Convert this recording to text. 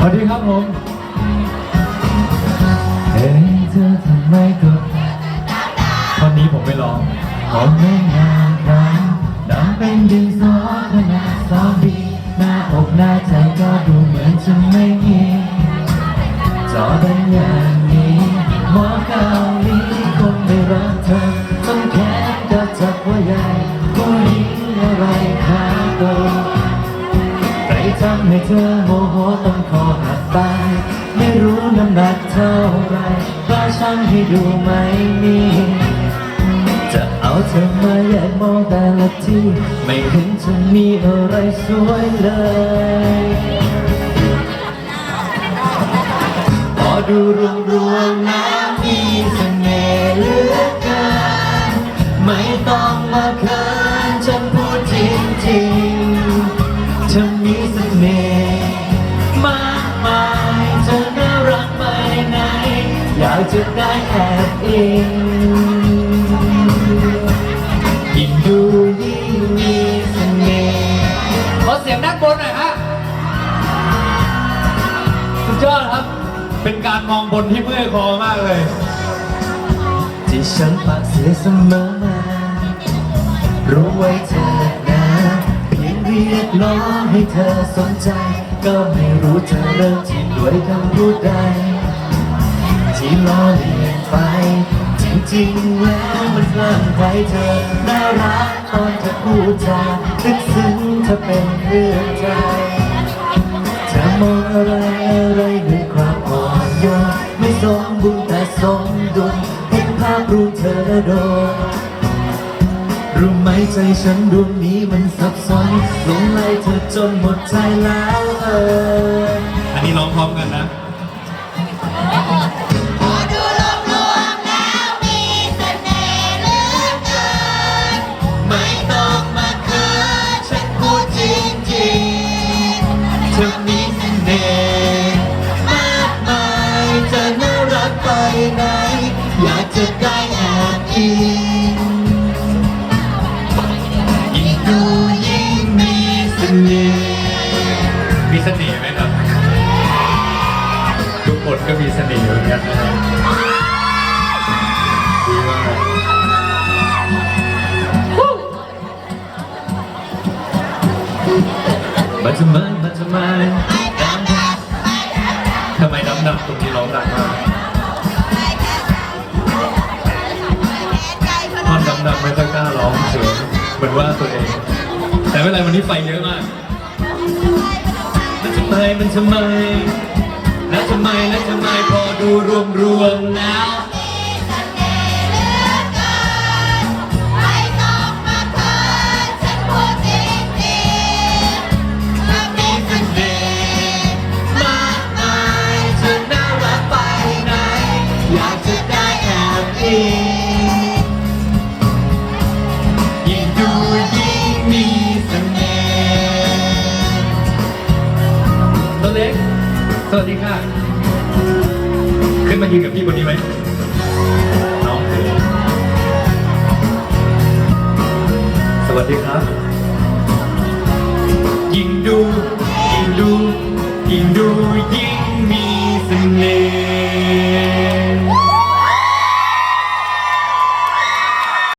สวัสดีครับผมเฮ้ยเธอทำไมก็ตอนนี้ผมไม่ร้องผมไม่งานครับดังเป็นดินสอขนาดสองดีหน้าอกหน้าใจก็ดูเหมือนจะไม่มีจอเป็นอย่างนี้หมอเกาหลีคงไม่รักเธอต้องแค่จะจับว่าใหญ่ผู้หญิงอะไรขาโตใครทำให้เธอโมโหต้องคอ รู้น้ำหนักเท่าไรกล้าชั่งให้ดูไหมมีจะเอาเธอมาแยกมองแต่ละที่ ไม่เห็นจะมีอะไรสวยเลยพอดูรวมรวมๆแล้วมีเสน่ห์เหลือเกินไม่ต้องมาเขินฉันพูดจริงๆเธ อยากจะได้แอบอิงยิ่งดูยิ่งมีเสน่ห์ขอเสียงด้านบนหน่อยฮะสุดยอดครับ เป็นการมองบนที่เมื่อยคอมากเลย ที่ฉันปากเสียเสมอมารู้ไว้เธอนะเพียงเรียกร้องให้เธอสนใจ ก็ไม่รู้เธอเริ่มที่ด้วยคำพูดใด ที่ล้อเลียนไป จริงๆแล้วมันกลั่นใจเธอน่ารักตอนเธอพูดจาลึกซึ้งเธอเป็นเพื่อนใจเธอมองอะไรอะไรด้วยความอ่อนโยนไม่สมบูรณ์แต่สมดุลเห็นภาพรูปเธอโดนรู้ไหมใจฉันดวงนี้มันสับสนหลงไหลเธอจนหมดใจแล้วเอออันนี้ร้องพร้อมกันนะ ไปไหน อยากจะได้แอบอิงยิ่งดูยิ่งมีเสน่ห์มีเสน่ห์ไหมครับ ทุกคนก็มีเสน่ห์เหมือนกันนะครับดีมากมันจะมันมันจะมันทำไมน้ำหนักตรงนี้ร้องดังมาก เหมือนว่าตัวเอง แต่ไม่เป็นไรวันนี้ไฟเยอะมากมันทำไมมันทำไมแล้วทำไมแล้วทำไมพอดูรวมรวมๆแล้ว เล็ก สวัสดีค่ะ ขึ้นมายืนกับพี่คนนี้ไหมน้องเอ๋สวัสดีครับ ยิ่งดู ยิ่งดู ยิ่งดู ยิ่งมีเสน่ห์